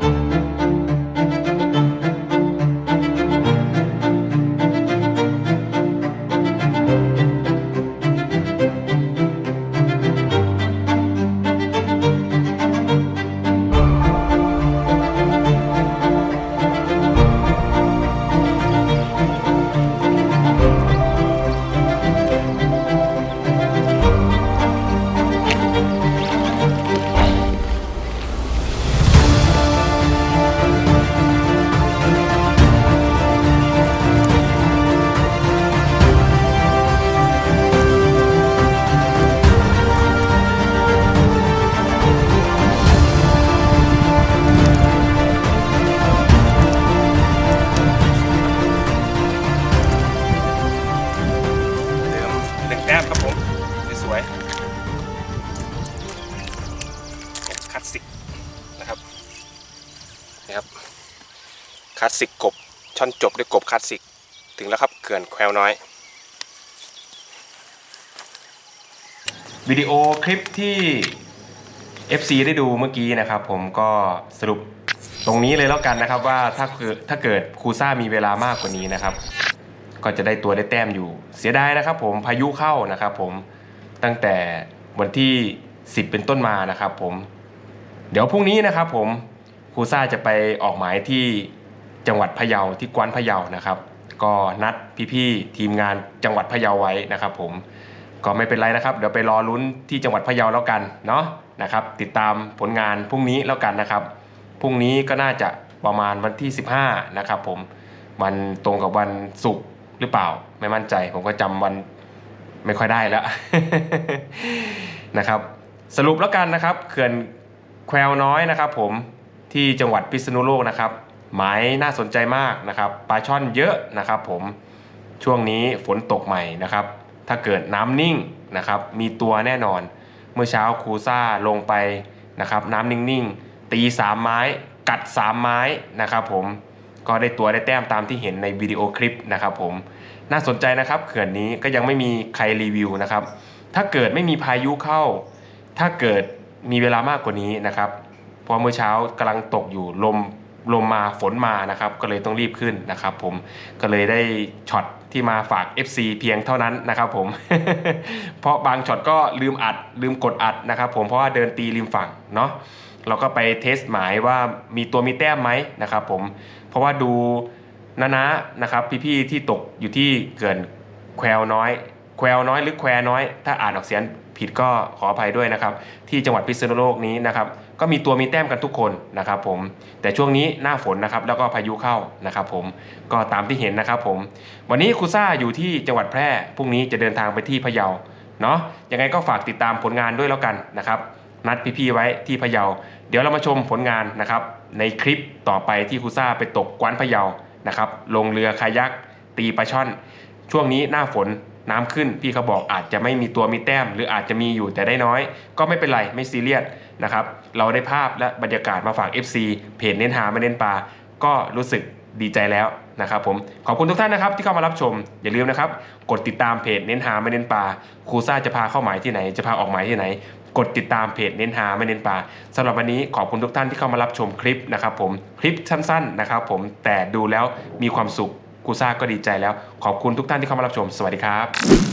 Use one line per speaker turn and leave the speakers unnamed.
เครับคลาสสิกกบช่อนจบด้วยกบคลาสสิก ถึงแล้วครับเขื่อนแควน้อย วิดีโอคลิปที่ FC ได้ดูเมื่อกี้นะครับผมก็สรุปตรงนี้เลยแล้วกันนะครับว่าถ้าเกิดถ้าเกิดครูซ่ามีเวลามากกว่านี้นะครับ ก็จะได้ตัวได้แต้มอยู่ เสียดายนะครับผมพายุเข้านะครับผมตั้งแต่วันที่ 10 เป็นต้นมานะครับผม เดี๋ยวพรุ่งนี้นะครับผม ครูซ่าจะไปออกหมายที่จังหวัดพะเยาที่กวนพะเยานะครับ ก็นัดพี่ๆทีมงานจังหวัดพะเยาไว้นะครับผมก็ไม่เป็นไรนะครับ เดี๋ยวไปรอลุ้นที่จังหวัดพะเยาแล้วกันเนาะนะครับ ติดตามผลงานพรุ่งนี้แล้วกันนะครับพรุ่งนี้ก็น่าจะประมาณวันที่ 15 นะครับผมวันตรงกับวันศุกร์หรือเปล่า ไม่มั่นใจผมก็จำวันไม่ค่อยได้แล้วนะครับ สรุปแล้วกันนะครับเขื่อนแควน้อยนะครับผม ที่จังหวัดพิษณุโลกนะครับหมายน่าสนใจมากนะครับปลาช่อนเยอะนะครับผมช่วงนี้ฝนตกใหม่นะครับ ถ้าเกิดน้ำนิ่งนะครับมีตัวแน่นอน เมื่อเช้าครูซ่าลงไปนะครับน้ำนิ่งๆ ตีสามไม้กัดสามไม้นะครับผมก็ได้ตัวได้แต้มตามที่เห็นในวิดีโอคลิปนะครับผมน่าสนใจนะครับเขื่อนนี้ก็ยังไม่มีใครรีวิวนะครับ ถ้าเกิดไม่มีพายุเข้า ถ้าเกิดมีเวลามากกว่านี้นะครับ ราะเมื่อเช้ากำลังตกอยู่ลมลมมาฝนมานะครับก็เลยต้องรีบขึ้นนะครับ ผมก็เลยได้ช็อตที่มาฝาก FC เพียงเท่านั้นนะครับผม เพราะบางช็อตก็ลืมอัดลืมกดอัดนะครับ ผมเพราะว่าเดินตีริมฝั่งเนาะเราก็ไปเทสหมายว่ามีตัวมีแต้มไหมนะครับ ผมเพราะว่าดูนะนะนะครับ พี่ๆที่ตกอยู่ที่เกินแควน้อย แควน้อยหรือแควน้อย ถ้าอ่านออกเสียงผิดก็ขออภัยด้วยนะครับ ที่จังหวัดพิษณุโลกนี้นะครับ ก็มีตัวมีแต้มกันทุกคนนะครับผม แต่ช่วงนี้หน้าฝนนะครับแล้วก็พายุเข้านะครับผมก็ตามที่เห็นนะครับผม วันนี้ครูซ่าอยู่ที่จังหวัดแพร่พรุ่งนี้จะเดินทางไปที่พะเยาเนาะยังไงก็ฝากติดตามผลงานด้วยแล้วกันนะครับ นัดพี่ๆไว้ที่พะเยา เดี๋ยวเรามาชมผลงานนะครับในคลิปต่อไปที่ครูซ่าไปตกกวานพะเยานะครับลงเรือคายักตีปลาช่อน ช่วงนี้หน้าฝน น้ำขึ้น พี่เขาบอกอาจจะไม่มีตัวมีแต้ม หรืออาจจะมีอยู่แต่ได้น้อย ก็ไม่เป็นไรไม่ซีเรียสนะครับเราได้ภาพและบรรยากาศมาฝาก FC เพจเน้นหาไม่เน้นปลาก็รู้สึกดีใจแล้วนะครับผมขอบคุณทุกท่านนะครับที่เข้ามารับชม อย่าลืมนะครับ กดติดตามเพจเน้นหาไม่เน้นปลาครูซ่าจะพาเข้าหมายที่ไหน จะพาออกหมายที่ไหน กดติดตามเพจเน้นหาไม่เน้นปลาสำหรับวันนี้ขอบคุณทุกท่านที่เข้ามารับชมคลิปนะครับผมคลิปสั้นๆนะครับผมแต่ดูแล้วมีความสุข กูซ่าก็ดีใจแล้ว ขอบคุณทุกท่านที่เข้ามารับชม สวัสดีครับ